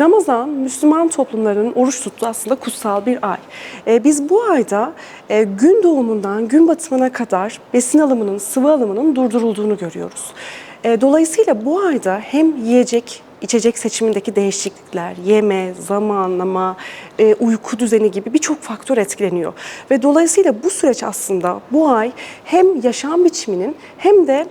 Ramazan, Müslüman toplumlarının oruç tuttuğu aslında kutsal bir ay. Ee, biz bu ayda e, gün doğumundan gün batımına kadar besin alımının, sıvı alımının durdurulduğunu görüyoruz. E, dolayısıyla bu ayda hem yiyecek, içecek seçimindeki değişiklikler, yeme, zamanlama, e, uyku düzeni gibi birçok faktör etkileniyor. Ve dolayısıyla bu süreç aslında bu ay hem yaşam biçiminin hem de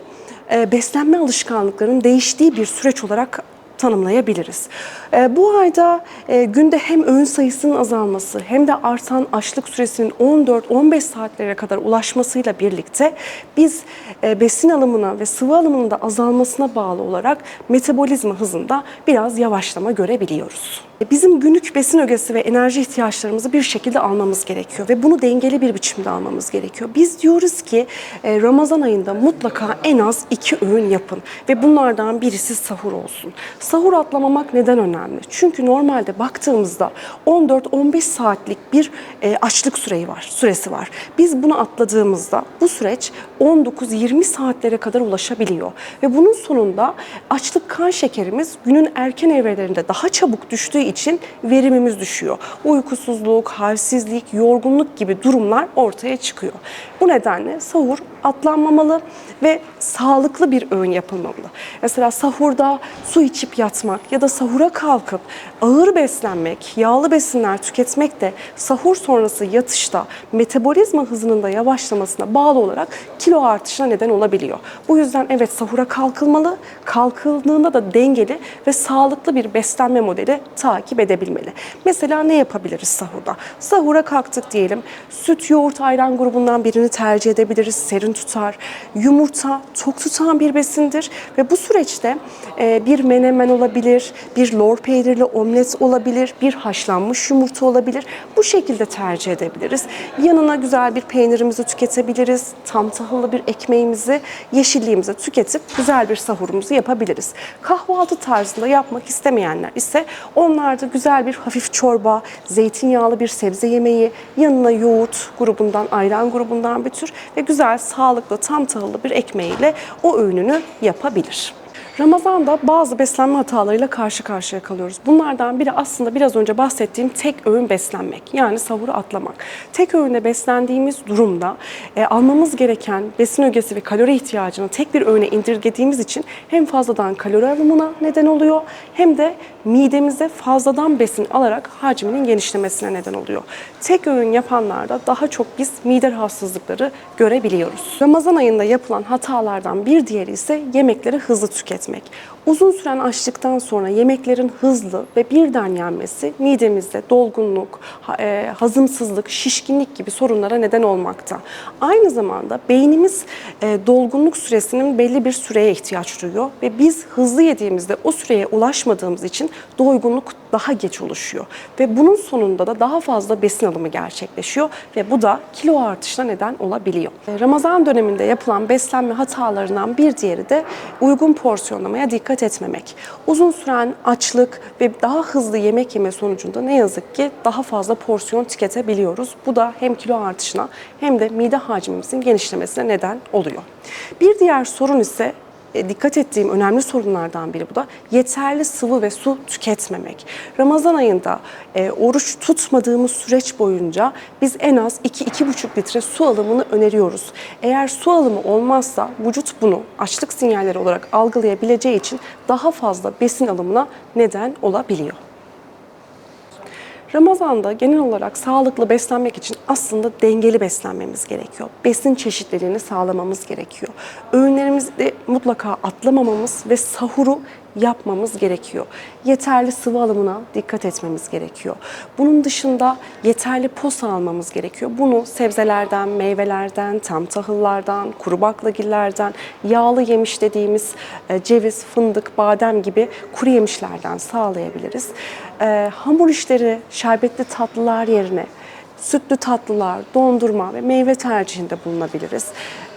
e, beslenme alışkanlıklarının değiştiği bir süreç olarak tanımlayabiliriz. E, bu ayda e, günde hem öğün sayısının azalması hem de artan açlık süresinin 14-15 saatlere kadar ulaşmasıyla birlikte biz e, besin alımına ve sıvı alımının da azalmasına bağlı olarak metabolizma hızında biraz yavaşlama görebiliyoruz. E, Bizim günlük besin ögesi ve enerji ihtiyaçlarımızı bir şekilde almamız gerekiyor ve bunu dengeli bir biçimde almamız gerekiyor. Biz diyoruz ki Ramazan ayında mutlaka en az iki öğün yapın ve bunlardan birisi sahur olsun. Sahur atlamamak neden önemli? Çünkü normalde baktığımızda 14-15 saatlik bir e, açlık süreyi var, süresi var. Biz bunu atladığımızda bu süreç 19-20 saatlere kadar ulaşabiliyor ve bunun sonunda açlık kan şekerimiz günün erken evrelerinde daha çabuk düştüğü için verimimiz düşüyor. Uykusuzluk, halsizlik, yorgunluk gibi durumlar ortaya çıkıyor. Bu nedenle sahur atlanmamalı ve sağlıklı bir öğün yapılmalı. Mesela sahurda su içip yatmak ya da sahura kalkıp ağır beslenmek, yağlı besinler tüketmek de sahur sonrası yatışta metabolizma hızının da yavaşlamasına bağlı olarak kilo artışına neden olabiliyor. Bu yüzden evet sahura kalkılmalı, kalkıldığında da dengeli ve sağlıklı bir beslenme modeli takip edebilmeli. Mesela ne yapabiliriz sahurda? Sahura kalktık diyelim, süt, yoğurt, ayran grubundan birini tercih edebiliriz. Serin tutar. Yumurta tok tutan bir besindir ve bu süreçte e, bir menemen olabilir, bir lor peynirli omlet olabilir, bir haşlanmış yumurta olabilir. Bu şekilde tercih edebiliriz. Yanına güzel bir peynirimizi tüketebiliriz. Tam tahıllı bir ekmeğimizi, yeşilliğimizi tüketip güzel bir sahurumuzu yapabiliriz. Kahvaltı tarzında yapmak istemeyenler ise onlar da güzel bir hafif çorba, zeytinyağlı bir sebze yemeği, yanına yoğurt grubundan, ayran grubundan bir tür ve güzel, sağlıklı, tam tahıllı bir ekmeğiyle o öğününü yapabilir. Ramazan'da bazı beslenme hatalarıyla karşı karşıya kalıyoruz. Bunlardan biri aslında biraz önce bahsettiğim tek öğün beslenmek. Yani sahuru atlamak. Tek öğünde beslendiğimiz durumda e, almamız gereken besin ögesi ve kalori ihtiyacını tek bir öğüne indirgediğimiz için hem fazladan kalori alımına neden oluyor hem de midemize fazladan besin alarak hacminin genişlemesine neden oluyor. Tek öğün yapanlarda daha çok biz mide rahatsızlıkları görebiliyoruz. Ramazan ayında yapılan hatalardan bir diğeri ise yemekleri hızlı tüketmek. Uzun süren açlıktan sonra yemeklerin hızlı ve birden yenmesi midemizde dolgunluk, e, hazımsızlık, şişkinlik gibi sorunlara neden olmakta. Aynı zamanda beynimiz e, dolgunluk süresinin belli bir süreye ihtiyaç duyuyor ve biz hızlı yediğimizde o süreye ulaşmadığımız için doygunluk daha geç oluşuyor ve bunun sonunda da daha fazla besin alımı gerçekleşiyor ve bu da kilo artışına neden olabiliyor. E, Ramazan döneminde yapılan beslenme hatalarından bir diğeri de uygun porsiyonlamaya dikkat etmemek. Uzun süren açlık ve daha hızlı yemek yeme sonucunda ne yazık ki daha fazla porsiyon tüketebiliyoruz. Bu da hem kilo artışına hem de mide hacmimizin genişlemesine neden oluyor. Bir diğer sorun ise dikkat ettiğim önemli sorunlardan biri bu da yeterli sıvı ve su tüketmemek. Ramazan ayında e, oruç tutmadığımız süreç boyunca biz en az 2-2,5 litre su alımını öneriyoruz. Eğer su alımı olmazsa vücut bunu açlık sinyalleri olarak algılayabileceği için daha fazla besin alımına neden olabiliyor. Ramazan'da genel olarak sağlıklı beslenmek için aslında dengeli beslenmemiz gerekiyor. Besin çeşitliliğini sağlamamızı gerekiyor. Öğünlerimizi mutlaka atlamamamız ve sahuru yapmamız gerekiyor. Yeterli sıvı alımına dikkat etmemiz gerekiyor. Bunun dışında yeterli posa almamız gerekiyor. Bunu sebzelerden, meyvelerden, tam tahıllardan, kuru baklagillerden, yağlı yemiş dediğimiz e, ceviz, fındık, badem gibi kuru yemişlerden sağlayabiliriz. E, hamur işleri, şerbetli tatlılar yerine sütlü tatlılar, dondurma ve meyve tercihinde bulunabiliriz.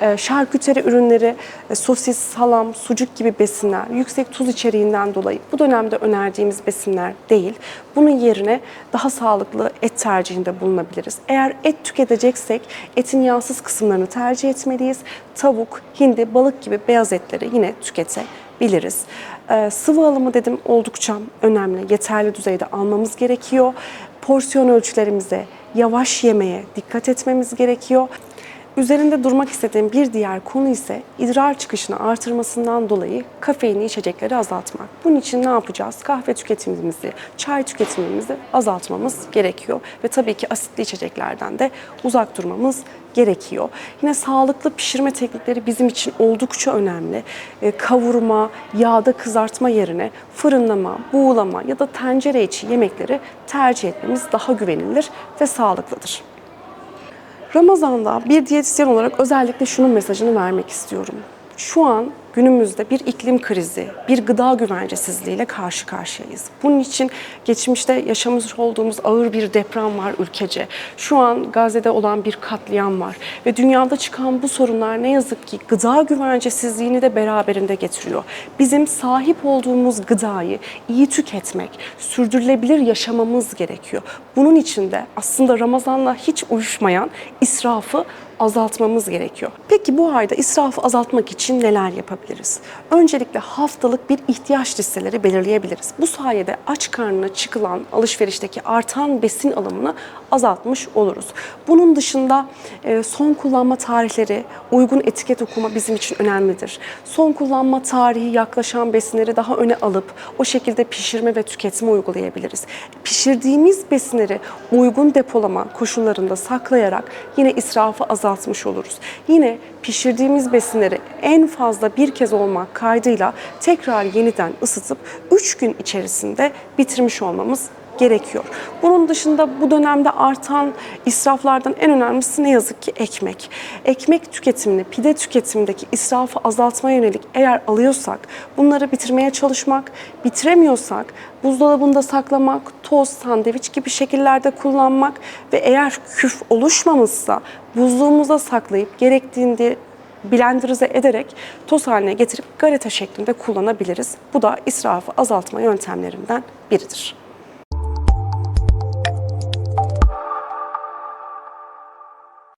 Ee, şarküteri ürünleri, e, sosis, salam, sucuk gibi besinler yüksek tuz içeriğinden dolayı bu dönemde önerdiğimiz besinler değil. Bunun yerine daha sağlıklı et tercihinde bulunabiliriz. Eğer et tüketeceksek etin yağsız kısımlarını tercih etmeliyiz. Tavuk, hindi, balık gibi beyaz etleri yine tüketebiliriz. Ee, sıvı alımı dedim oldukça önemli. Yeterli düzeyde almamız gerekiyor. Porsiyon ölçülerimize, yavaş yemeye dikkat etmemiz gerekiyor. Üzerinde durmak istediğim bir diğer konu ise idrar çıkışını artırmasından dolayı kafeinli içecekleri azaltmak. Bunun için ne yapacağız? Kahve tüketimimizi, çay tüketimimizi azaltmamız gerekiyor. Ve tabii ki asitli içeceklerden de uzak durmamız gerekiyor. Yine sağlıklı pişirme teknikleri bizim için oldukça önemli. E, Kavurma, yağda kızartma yerine fırınlama, buğulama ya da tencere içi yemekleri tercih etmemiz daha güvenilir ve sağlıklıdır. Ramazan'da bir diyetisyen olarak özellikle şunun mesajını vermek istiyorum. Şu an günümüzde bir iklim krizi, bir gıda güvencesizliğiyle karşı karşıyayız. Bunun için geçmişte yaşamış olduğumuz ağır bir deprem var ülkece. Şu an Gazze'de olan bir katliam var ve dünyada çıkan bu sorunlar ne yazık ki gıda güvencesizliğini de beraberinde getiriyor. Bizim sahip olduğumuz gıdayı iyi tüketmek, sürdürülebilir yaşamamız gerekiyor. Bunun için de aslında Ramazan'la hiç uyuşmayan israfı azaltmamız gerekiyor. Peki bu ayda israfı azaltmak için neler yapabiliriz? Öncelikle haftalık bir ihtiyaç listeleri belirleyebiliriz. Bu sayede aç karnına çıkılan alışverişteki artan besin alımını azaltmış oluruz. Bunun dışında e, son kullanma tarihleri, uygun etiket okuma bizim için önemlidir. Son kullanma tarihi yaklaşan besinleri daha öne alıp o şekilde pişirme ve tüketme uygulayabiliriz. Pişirdiğimiz besinleri uygun depolama koşullarında saklayarak yine israfı azaltmış oluruz. Yine pişirdiğimiz besinleri en fazla bir kez olmak kaydıyla tekrar yeniden ısıtıp 3 gün içerisinde bitirmiş olmamız gerekiyor. Bunun dışında bu dönemde artan israflardan en önemlisi ne yazık ki ekmek. Ekmek tüketimini, pide tüketimindeki israfı azaltmaya yönelik eğer alıyorsak bunları bitirmeye çalışmak, bitiremiyorsak buzdolabında saklamak, toz, sandviç gibi şekillerde kullanmak ve eğer küf oluşmamışsa buzluğumuza saklayıp gerektiğinde blenderize ederek toz haline getirip galeta şeklinde kullanabiliriz. Bu da israfı azaltma yöntemlerinden biridir.